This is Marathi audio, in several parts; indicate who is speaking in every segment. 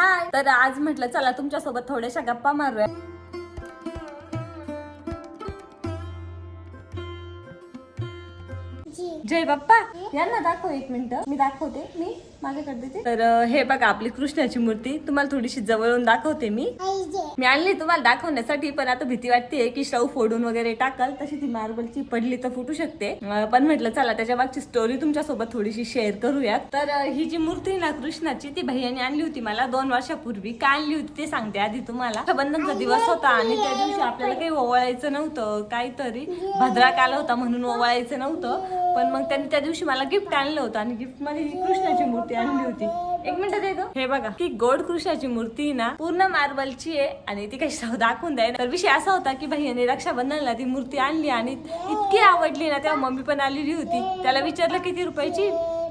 Speaker 1: हाय. तर आज म्हटलं चला तुमच्यासोबत थोड्याशा गप्पा मारूया. जय बाप्पा. यांना दाखव एक मिनिट. मी दाखवते. मी माझ्याकडे तर हे बघा आपली कृष्णाची मूर्ती. तुम्हाला थोडीशी जवळून दाखवते मी. मी आणली तुम्हाला दाखवण्यासाठी पण आता भीती वाटते की शव फोडून वगैरे टाकल तशी ती मार्बलची पडली तर फुटू शकते. पण म्हटलं चला त्याच्या मागची स्टोरी तुमच्यासोबत थोडीशी शेअर करूयात. तर ही जी मूर्ती ना कृष्णाची ती भैयाने आणली होती मला दोन वर्षापूर्वी. का आणली होती ते सांगते आधी तुम्हाला. बंधनचा दिवस होता आणि त्या दिवशी आपल्याला काही ओवाळायचं नव्हतं काहीतरी. भद्राक आला होता म्हणून ओवाळायचं नव्हतं. पण मग त्यांनी त्या दिवशी मला गिफ्ट आणलं होतं आणि गिफ्टमध्ये ही कृष्णाची मूर्ती आणली होती. एक मिनिट दे गं. हे बघा की गोड कृष्णाची मूर्ती ना पूर्ण मार्बलची आहे आणि ती काही दाखवून द्याय तर विषय असा होता की भैयाने रक्षाबंधनला ती मूर्ती आणली आणि इतकी आवडली ना तेव्हा मम्मी पण आलेली होती. त्याला विचारलं किती रुपयाची?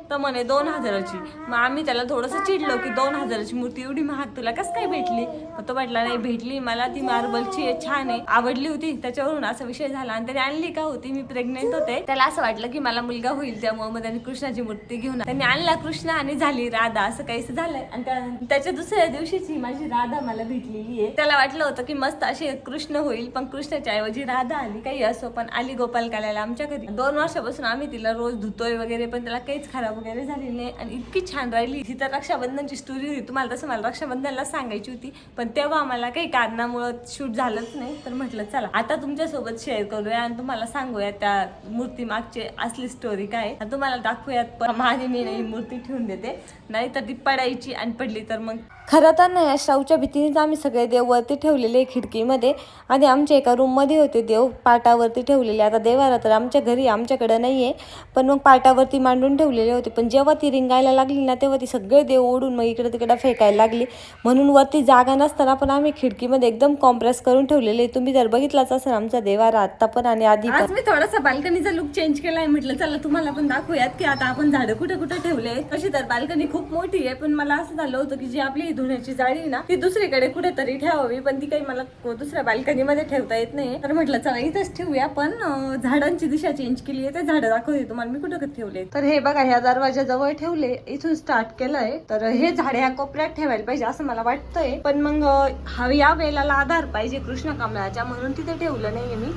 Speaker 1: तर म्हणे दोन हजाराची. मग आम्ही त्याला थोडंसं चिडलो की दोन हजाराची मूर्ती एवढी महाग तुला कसं काय भेटली? मग तो म्हटला नाही भेटली. मला ती मार्बलची छान आहे. आवडली होती. त्याच्यावरून असा विषय झाला आणि त्याने आणली का होती? मी प्रेग्नेंट होते. त्याला असं वाटलं की मला मुलगा होईल त्यामुळे मग त्याने कृष्णाची मूर्ती घेऊन त्यांनी आणला कृष्ण आणि झाली राधा. असं काहीच झालंय. आणि त्या- त्याच्या दुसऱ्या दिवशीची माझी राधा मला भेटलेली आहे. त्याला वाटलं होतं की मस्त अशी कृष्ण होईल पण कृष्णाच्या ऐवजी राधा आली. काही असो पण आली गोपाल काल्याला आमच्या घरी. दोन वर्षापासून आम्ही तिला रोज धुतोय वगैरे पण त्याला काहीच खराब वगैरे झालेली आहे आणि इतकी छान राहिली. ही तर रक्षाबंधनची स्टोरी होती. तुम्हाला तसं मला रक्षाबंधनला सांगायची होती. पण तेव्हा आम्हाला काही कारणामुळं शूट झालंच नाही. तर म्हटलं चला आता तुमच्यासोबत शेअर करूया आणि तुम्हाला सांगूया त्या मूर्ती मागचे असली स्टोरी काय. आणि तुम्हाला दाखवूयात पण माझी मी नाही मूर्ती ठेवून देते. नाही तर ती पडायची आणि पडली तर मग. खरं तर नाही या शाहूच्या भीतीनेच आम्ही सगळे देव वरती ठेवलेले खिडकीमध्ये. आणि आमच्या एका रूममध्ये होते देव पाटावरती ठेवलेले. आता देवाला तर आमच्या घरी आमच्याकडे नाही आहे पण मग पाटावरती मांडून ठेवलेले होते. पण जेव्हा ती रिंगायला लागली ना तेव्हा ती सगळे देव ओढून मग इकडे तिकडे फेकायला लागली. म्हणून वरती जागा नसताना पण आम्ही खिडकीमध्ये एकदम कॉम्प्रेस करून ठेवलेले. तुम्ही जर बघितलाच असेल आमचा देवारा आत्ता पण आणि आधी आज मी थोडासा बाल्कनीचा लुक चेंज केलाय म्हटलं चला तुम्हाला पण दाखवूयात की आता आपण झाडं कुठे कुठे ठेवले. तशी तर बाल्कनी खूप मोठी आहे पण मला असं झालं होतं की जी आपली धुण्याची जाळी ना ती दुसरीकडे कुठेतरी ठेवावी. पण ती काही मला दुसऱ्या बाल्कनीमध्ये ठेवता येत नाही. तर म्हटलं चला इथंच ठेवूया. पण झाडांची दिशा चेंज केली आहे ते झाडं दाखवते तुम्हाला. मी कुठं कुठे ठेवले तर हे बघा ह्या दरवाजाजवळ ठेवले इथून स्टार्ट केलंय. तर हे झाडे ह्या कोपऱ्यात ठेवायला पाहिजे असं मला वाटतंय. पण मग अं, हा या वेळेला आधार पाहिजे कृष्ण कमळाच्या म्हणून तिथे ठेवलं नाहीये मी.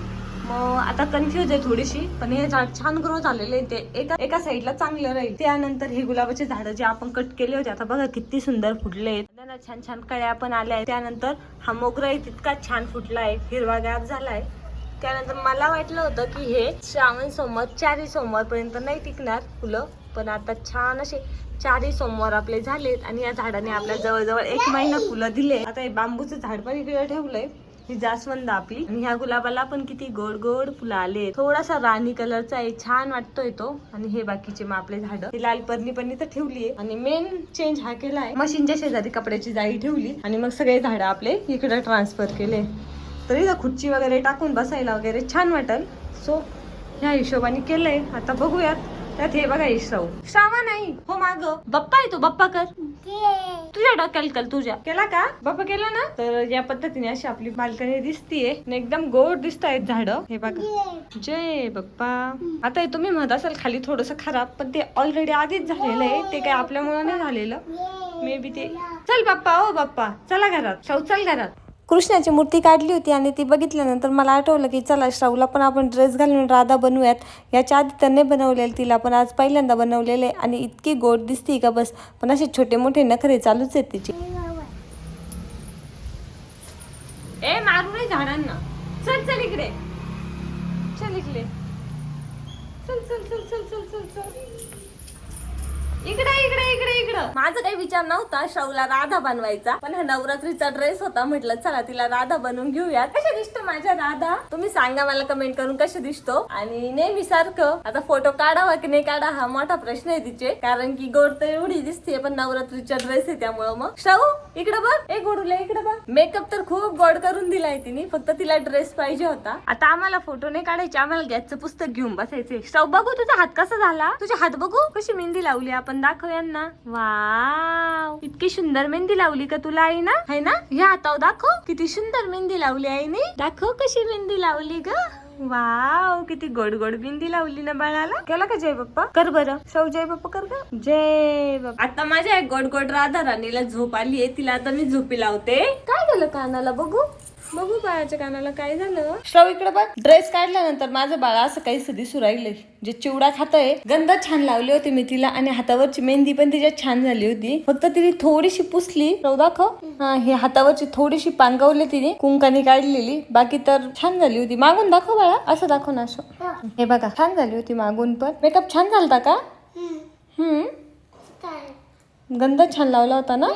Speaker 1: मग आता कन्फ्युज आहे थोडीशी पण हे झाड छान ग्रो झालेले ते एका एका साईडला चांगलं राहील. त्यानंतर हे गुलाबाचे झाड जे आपण कट केले होते आता बघा किती सुंदर फुटले त्यांना छान छान कळ्या पण आल्या आहेत. त्यानंतर हा मोगरा तितका छान फुटलाय. गॅप झालाय. त्यानंतर मला वाटलं होतं की हे श्रावण सोमवार चारी सोमवार पर्यंत नाही टिकणार फुलं. पण आता छान असे चारही सोमवार आपले झालेत आणि या झाडाने आपल्या जवळजवळ एक महिना फुलं दिले. आता हे बांबूचं झाड पण इकडे ठेवलंय. ही जास्वंद आपली. आणि ह्या गुलाबाला पण किती गोड गोड फुलं आले थोडासा राणी कलरचा आहे छान वाटतोय तो. आणि हे बाकीचे मग आपले झाड. ही लाल परणी पण इथं ठेवली आहे. आणि मेन चेंज हा केलाय. मशीनच्या शेजारी कपड्याची जाळी ठेवली. आणि मग सगळे झाड आपले इकडे ट्रान्सफर केले. तरी तर खुर्ची वगैरे टाकून बसायला वगैरे छान वाटेल. सो ह्या हिशोबाने केलंय. आता बघूयात. त्यात हे बघा श्राव श्रावा नाही हो माग. बाप्पा येतो बप्पा कर. तुझ्या डोक्याला कल तुझ्या. केला का? बाप्पा केला ना? तर या पद्धतीने अशी आपली बाल्कनी दिसतीये. आणि एकदम गोड दिसत आहेत झाड. हे बघा. जय बाप्पा. आता हे तुम्ही म्हणत असाल खाली थोडस खराब पण ते ऑलरेडी आधीच झालेलं आहे. ते काय आपल्यामुळे नाही झालेलं. मे बी ते चल बाप्पा ओ बाप्पा. चला घरात. शाहू चल घरात. कृष्णाची मूर्ती काढली होती आणि ती बघितल्यानंतर मला आठवलं की चला श्रावला पण आपण ड्रेस घालून राधा बनवूयात. याच्या आधी तर नाही बनवलेलं तिला पण आज पहिल्यांदा बनवलेले आणि इतकी गोड दिसती का बस. पण असे छोटे मोठे नखरे चालूच आहेत तिचे. ए मारू नाही झाडांना. चल चल इकडे. चल इकडे. चल चल चल चल चल चल चल. इकडे इकडे इकडे इकडं. माझा काही विचार नव्हता शाहूला राधा बनवायचा पण हा नवरात्रीचा ड्रेस होता म्हटलं चला तिला राधा बनवून घेऊया कशा दिसतो माझ्या राधा? तुम्ही सांगा मला कमेंट करून कसे दिसतो. आणि नेहमी सारखं आता फोटो काढावा की नाही काढा हा मोठा प्रश्न आहे तिचे. कारण की गोड तर एवढी दिसते पण नवरात्रीचा ड्रेस आहे त्यामुळं मग. शाहू इकडे बघ. हे गोडूला इकडे बघ. मेकअप तर खूप गोड करून दिलाय तिने फक्त तिला ड्रेस पाहिजे होता. आता आम्हाला फोटो नाही काढायचे आम्हाला गॅसचं पुस्तक घेऊन बसायचे शाहू बघू तुझा हात कसा झाला? तुझे हात बघू कशी मेहंदी लावली आपण. दाखव यांना वाव. इतकी सुंदर मेहंदी लावली का तुला आई ना? है ना? हे हातावर दाखव. किती सुंदर मेहंदी लावली आईने. दाखव कशी मेहंदी लावली ग. वाव किती गोड गोड बिंदी लावली ना बाळाला. केला का जय बाप्पा? कर बरं. सौ जय बाप्पा कर का जय बाप्पा. आता माझ्या गोड गोड राधा राणीला झोप आली आहे तिला आता मी झोपी लावते. काय झालं कानाला बघू? बघू बाळाच्या कानाला काय झालं. श्रव इकडे बघ. ड्रेस काढल्यानंतर माझं बाळा असं काही दिसू राहिलंय. जे चिवडा खातय गंध छान लावली होती मी तिला आणि हातावरची मेहंदी पण तिच्यात छान झाली होती. फक्त तिने थोडीशी पुसली. श्रव दाखव. हा हे हातावरची थोडीशी पांगवली तिने. कुंकाने काढलेली. बाकी तर छान झाली होती. मागून दाखव बाळा. असं दाखव ना असं. हे. बघा छान झाली होती मागून पण. मेकअप छान झालता का? हम्म. गंध छान लावला होता ना?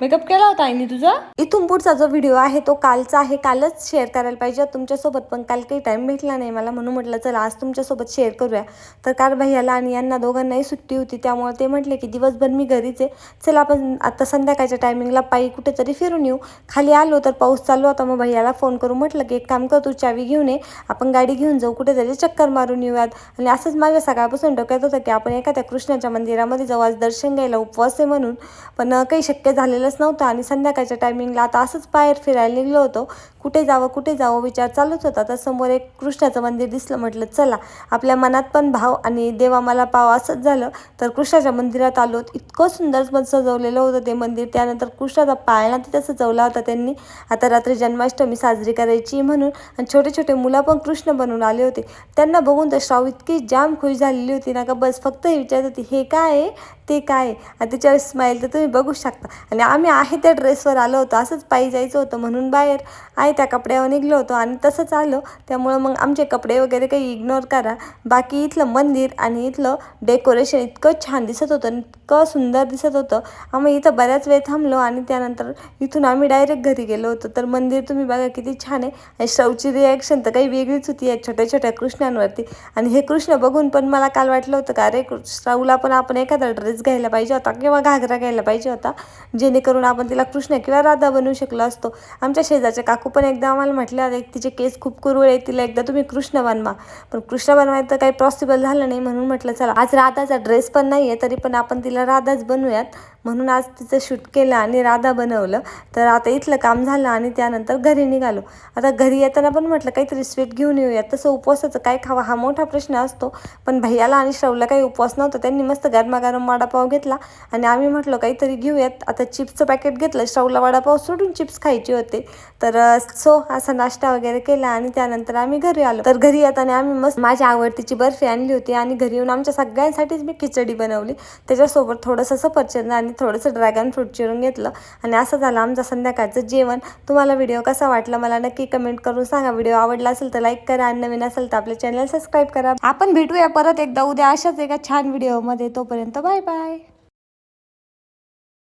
Speaker 1: मेकअप केला होता. आईने तुझा? इथून पुढचा जो व्हिडिओ आहे तो कालचा आहे. कालच शेअर करायला पाहिजे. तुमच्यासोबत पण काल काही टाइम भेटला नाही मला. म्हणून म्हटलं चला आज तुमच्यासोबत शेअर करूया. तर काल भैयाला आणि यांना दोघांनाही सुट्टी होती. त्यामुळे ते म्हटले की दिवसभर मी घरीच आहे. चला आपण आता संध्याकाळच्या टायमिंगला पायी कुठेतरी फिरून येऊ. खाली आलो तर पाऊस चालू होता. मग भैयाला फोन करून म्हटलं की एक काम कर तू चावी घेऊन ये. आपण गाडी घेऊन जाऊ. कुठेतरी चक्कर मारून येऊयात. आणि असंच माझ्या सकाळपासून डोक्यात होतं की आपण एखाद्या कृष्णाच्या मंदिरामध्ये जाऊ. आज दर्शन घ्यायला उपवास आहे म्हणून. पण काही शक्य झालेलंच नव्हतं आणि संध्याकाळच्या टायमिंगला आता असंच बाहेर फिरायला निघलो होतो. कुठे जावं कुठे जावं विचार चालूच होता. तर समोर एक कृष्णाचं मंदिर दिसलं म्हटलं चला आपल्या मनात पण भाव आणि देवा मला पाव असंच झालं. तर कृष्णाच्या मंदिरात आलो. इतकं सुंदर पण सजवलेलं होतं ते मंदिर. त्यानंतर कृष्णाचा पाळणा तिथं सजवला होता त्यांनी. आता रात्री जन्माष्टमी साजरी करायची म्हणून आणि छोटे छोटे मुलं पण कृष्ण बनवून आले होते. त्यांना बघून तर श्राव इतकी जाम खुश झालेली होती ना का बस फक्त हे विचारत होती हे काय आहे? ते काय? आहे आणि त्याच्यावर स्माईल तर तुम्ही बघू शकता. आणि आम्ही आहे त्या ड्रेसवर आलो होतो असंच पायी जायचं होतं म्हणून बाहेर. आहे त्या कपड्यावर निघलो होतो आणि तसंच आलो. त्यामुळं मग आमचे कपडे वगैरे काही इग्नोर करा. बाकी इथलं मंदिर आणि इथलं डेकोरेशन इतकं छान दिसत होतं इतकं सुंदर दिसत होतं. आम्ही इथं बऱ्याच वेळ थांबलो आणि त्यानंतर इथून आम्ही डायरेक्ट घरी गेलो होतो. तर मंदिर तुम्ही बघा किती छान आहे. आणि श्रवची रिॲक्शन तर काही वेगळीच होती या छोट्या छोट्या कृष्णांवरती. आणि हे कृष्ण बघून पण मला काल वाटलं होतं का अरे श्रावला पण आपण एखादा ड्रेस घ्यायला पाहिजे होता किंवा घागरा घ्यायला पाहिजे होता जेणेकरून आपण तिला कृष्ण किंवा राधा बनवू शकलो असतो. आमच्या शेजारच्या काकू पण एकदा आम्हाला म्हटलं अरे तिचे केस खूप कुरवळ आहेत तिला एकदा तुम्ही कृष्ण बनवा. पण कृष्ण बनवायचं काही पॉसिबल झालं नाही म्हणून म्हटलं चला आज राधाचा ड्रेस पण नाही आहे तरी पण आपण तिला राधाच बनवूयात. म्हणून आज तिचं शूट केलं आणि राधा बनवलं. तर आता इथलं काम झालं आणि त्यानंतर घरी निघालो. आता घरी येताना पण म्हटलं काहीतरी स्वीट घेऊन येऊयात. तसं उपवासाचं काय खावा हा मोठा प्रश्न असतो. पण भैयाला आणि श्रवला काही उपवास नव्हता त्यांनी मस्त गरमागरम वडापाव घेतला. आणि आम्ही म्हटलं काहीतरी घेऊयात. आता चिप्सचं पॅकेट घेतलं. श्रवला वडापाव सोडून चिप्स खायचे होते. तर सो असा नाश्ता वगैरे केला आणि त्यानंतर आम्ही घरी आलो. तर घरी येताना आम्ही मस्त माझ्या आवडतीची बर्फी आणली होती आणि घरी येऊन आमच्या सगळ्यांसाठीच मी खिचडी बनवली. त्याच्यासोबत थोडंसं सफरचंद आणि थोडंसं ड्रॅगन फ्रूट चिरून घेतलं. आणि असं झालं आमचं संध्याकाळचं जेवण. तुम्हाला व्हिडिओ कसा वाटला मला नक्की कमेंट करून सांगा. व्हिडिओ आवडला असेल तर लाईक करा. आणि नवीन असेल तर आपल्या चॅनल सबस्क्राईब करा. आपण भेटूया परत एकदा. उद्या अशाच एका छान व्हिडिओमध्ये तोपर्यंत बाय बाय bye.